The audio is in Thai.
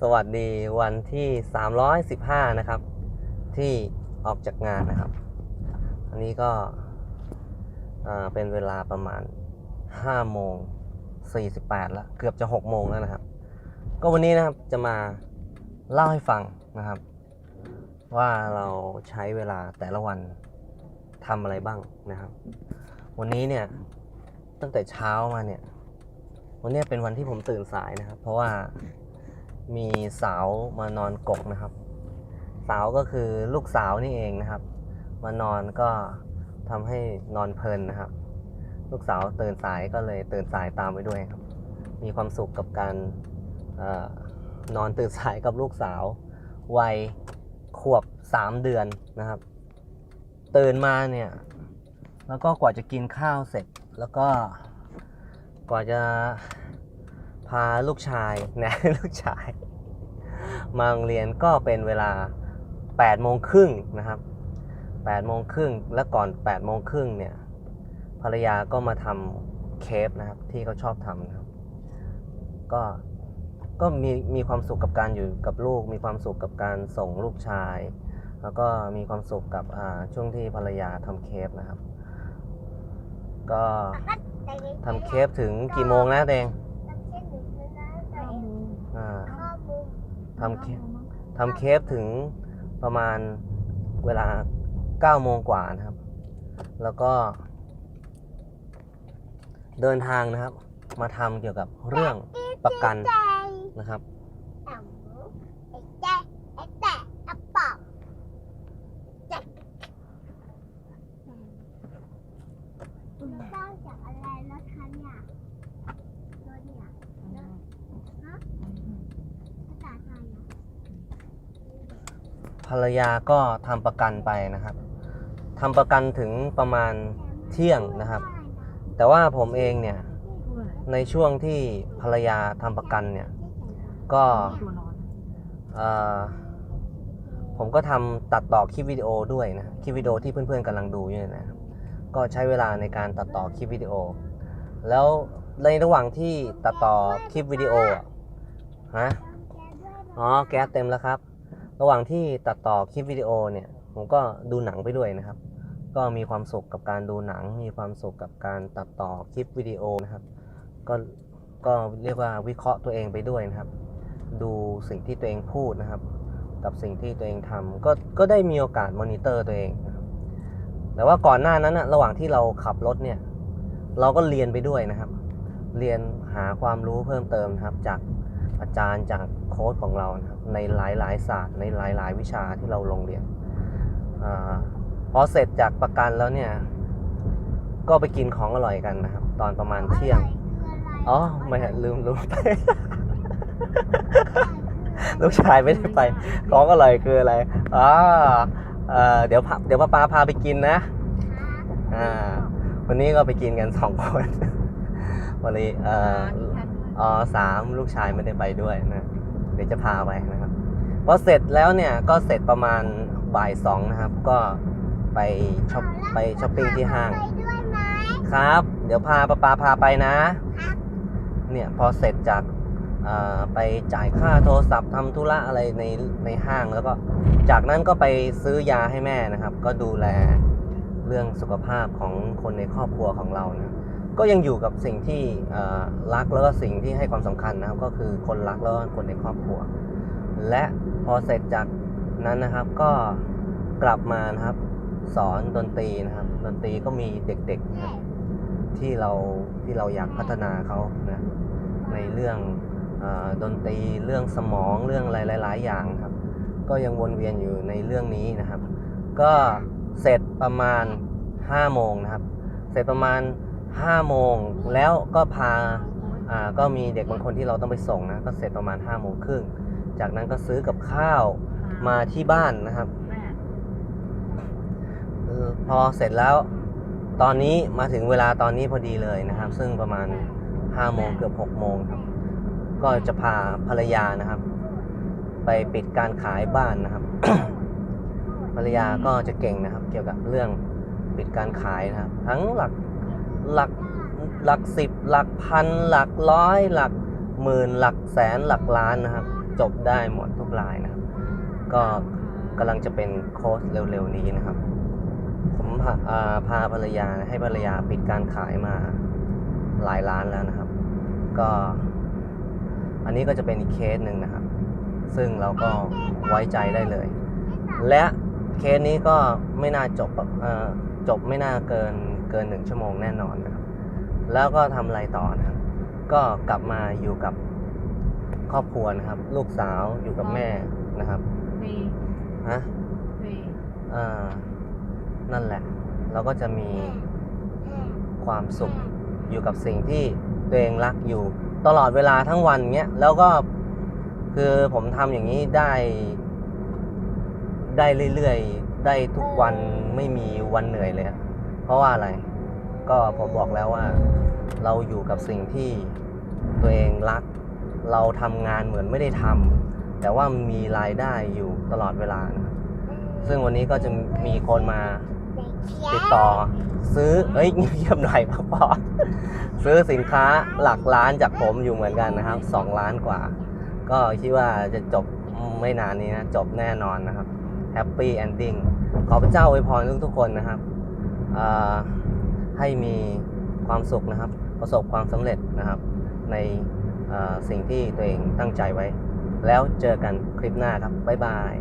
สวัสดีวันที่ 315 นะครับ ที่ออกจากงานนะครับ อันนี้ก็เป็นเวลาประมาณ 5 โมง 48 แล้ว เกือบจะ 6 โมงแล้วนะครับ ก็วันนี้นะครับจะมาเล่าให้ฟังนะครับ ว่าเราใช้เวลาแต่ละวันทำอะไรบ้างนะครับ วันนี้เนี่ยตั้งแต่เช้ามาเนี่ย วันนี้เป็นวันที่ผมตื่นสายนะครับ เพราะว่ามีสาวมานอนกกนะครับ สาวก็คือลูกสาวนี่เองนะครับ มานอนก็ทำให้นอนเพลินนะครับ ลูกสาวตื่นสายก็เลยตื่นสายตามไปด้วยครับ มีความสุขกับการออนอนตื่นสายกับลูกสาว วัยขวบสามเดือนนะครับ ตื่นมาเนี่ย แล้วก็กว่าจะกินข้าวเสร็จแล้วก็ กว่าจะพาลูกชายนะลูกชาย มาโรงเรียนก็เป็นเวลา8โมงครึ่งนะครับ8โมงครึ่งแล้วก่อน8โมงครึ่งเนี่ยภรรยาก็มาทำเคฟนะครับที่เขาชอบทำนะครับ ก็ก็มีมีความสุขกับการอยู่กับลูก มีความสุขกับการส่งลูกชาย แล้วก็มีความสุขกับช่วงที่ภรรยาทำเคฟนะครับ ก็ ทำเคฟถึงกี่โมงนะเดงอ่าทำเคฟทำเคฟถึงประมาณเวลา9โมงกว่านะครับ แล้วก็ เดินทางนะครับ มาทำเกี่ยวกับเรื่องประกันนะครับ สร้างจากอะไรแล้วคะเนี่ยตัวเนี่ยฮะภาษาไทยอะ ภรรยาก็ทำประกันไปนะครับทำประกันถึงประมาณเที่ยงนะครับ แต่ว่าผมเองเนี่ยในช่วงที่ภรรยาทำประกันเนี่ยก็ผมก็ทำตัดต่อคลิปวิดีโอด้วยนะคลิปวิดีโอที่เพื่อนๆกำลังดูอยู่นะก็ใช้เวลาในการตัดต่อคลิปวิดีโอ แล้วในระหว่างที่ตัดต่อคลิปวิดีโออะฮะอ๋อแก๊สเต็มแล้วครับ ระหว่างที่ตัดต่อคลิปวิดีโอเนี่ยผมก็ดูหนังไปด้วยนะครับ ก็มีความสุขกับการดูหนัง มีความสุขกับการตัดต่อคลิปวิดีโอนะครับ ก็ก็เรียกว่าวิเคราะห์ตัวเองไปด้วยนะครับ ดูสิ่งที่ตัวเองพูดนะครับ กับสิ่งที่ตัวเองทำก็ก็ได้มีโอกาสมอนิเตอร์ตัวเองนะครับแต่ว่าก่อนหน้านั้นนะระหว่างที่เราขับรถเนี่ย เราก็เรียนไปด้วยนะครับ เรียนหาความรู้เพิ่มเติมครับจาก อาจารย์จากโค้ชของเรานะครับในหลายๆศาสตร์ในหลาย ๆ วิชาที่เราลงเรียนอาพอเสร็จจากประกันแล้วเนี่ย ก็ไปกินของอร่อยกันนะครับ ตอนประมาณเที่ยงอ๋อไม่เห็นลืมลืมไปลูกชายไม่ได้ไปของอร่อยคืออะไรอ๋อเอ่อเดี๋ยวพาเดี๋ยวป้าปาพาไปกินนะอ่าวันนี้ก็ไปกินกันสองคนวันนี้เอ่ออ๋อสามลูกชายไม่ได้ไปด้วยนะเดี๋ยวจะพาไปนะครับพอเสร็จแล้วเนี่ยก็เสร็จประมาณบ่ายสองนะครับ ก็ไปช็อปไปช้อปปิ้งที่ห้าง ไปด้วยไหมครับ เดี๋ยวพาป้าปาพาไปนะ ครับเนี่ยพอเสร็จจากอ่าไปจ่ายค่าโทรศัพท์ทำธุระอะไรในในห้างแล้วก็ จากนั้นก็ไปซื้อยาให้แม่นะครับ ก็ดูแลเรื่องสุขภาพของคนในครอบครัวของเรานะ ก็ยังอยู่กับสิ่งที่รักแล้วก็สิ่งที่ให้ความสำคัญนะครับ ก็คือคนรักแล้วก็คนในครอบครัว และพอเสร็จจากนั้นนะครับก็กลับมานะครับ สอนดนตรีนะครับ ดนตรีก็มีเด็กๆที่เราที่เราอยากพัฒนาเขานะในเรื่องอดนตรีเรื่องสมองเรื่องอะไรหลาย ๆ อย่างครับ ก็ยังวนเวียนอยู่ในเรื่องนี้นะครับ ก็เสร็จประมาณ5โมงนะครับ เสร็จประมาณ 5โมงแล้วก็พาอ่าก็มีเด็กบางคนที่เราต้องไปส่งนะก็เสร็จประมาณ5โมงครึ่งจากนั้นก็ซื้อกับข้าวมาที่บ้านนะครับเออพอเสร็จแล้วตอนนี้มาถึงเวลาตอนนี้พอดีเลยนะครับ ซึ่งประมาณ5โมงเกือบ6โมงครับ ก็จะพาภรรยานะครับ ไปปิดการขายบ้านนะครับ ภรรยาก็จะเก่งนะครับ เกี่ยวกับเรื่องปิดการขายนะครับ ทั้งหลัก หลักหลักสิบหลักพันหลักร้อยหลักหมื่นหลักแสนหลักล้านนะครับ จบได้หมดทุกรายนะครับ ก็กำลังจะเป็นโค้ชเร็วๆนี้นะครับ ผมพาพาภรรยาให้ภรรยาปิดการขายมาหลายล้านแล้วนะครับ ก็อันนี้ก็จะเป็นอีกเคสหนึ่งนะครับ ซึ่งเราก็ไว้ใจได้เลย และเคสนี้ก็ไม่น่าจบจบไม่น่าเกิน เกินหนึ่งชั่วโมงแน่นอนนะครับ แล้วก็ทำอะไรต่อนะครับ ก็กลับมาอยู่กับครอบครัวนะครับ ลูกสาวอยู่กับแม่นะครับฟรีฮะฟรีอ่านั่นแหละ เราก็จะมีความสุขอยู่กับสิ่งที่ตัวเองรักอยู่ตลอดเวลาทั้งวันเงี้ยแล้วก็คือผมทำอย่างนี้ได้ ได้เรื่อยๆ ได้ทุกวันไม่มีวันเหนื่อยเลยอะ เพราะว่าอะไร ก็ผมบอกแล้วว่า เราอยู่กับสิ่งที่ตัวเองรัก เราทำงานเหมือนไม่ได้ทำแต่ว่ามีรายได้อยู่ตลอดเวลานะซึ่งวันนี้ก็จะมีคนมาติดต่อ ซื้อเอ้ยเงียบๆหน่อยพ่อพ่อซื้อสินค้าหลักล้านจากผมอยู่เหมือนกันนะครับสองล้านกว่า ก็คิดว่าจะจบไม่นานนี้นะ จบแน่นอนนะครับแฮปปี้แอนดิ้งขอพระเจ้าอวยพรทุกๆคนนะครับ ให้มีความสุขนะครับ ประสบความสำเร็จนะครับ ในสิ่งที่ตัวเองตั้งใจไว้ แล้วเจอกันคลิปหน้าครับ บ๊ายบาย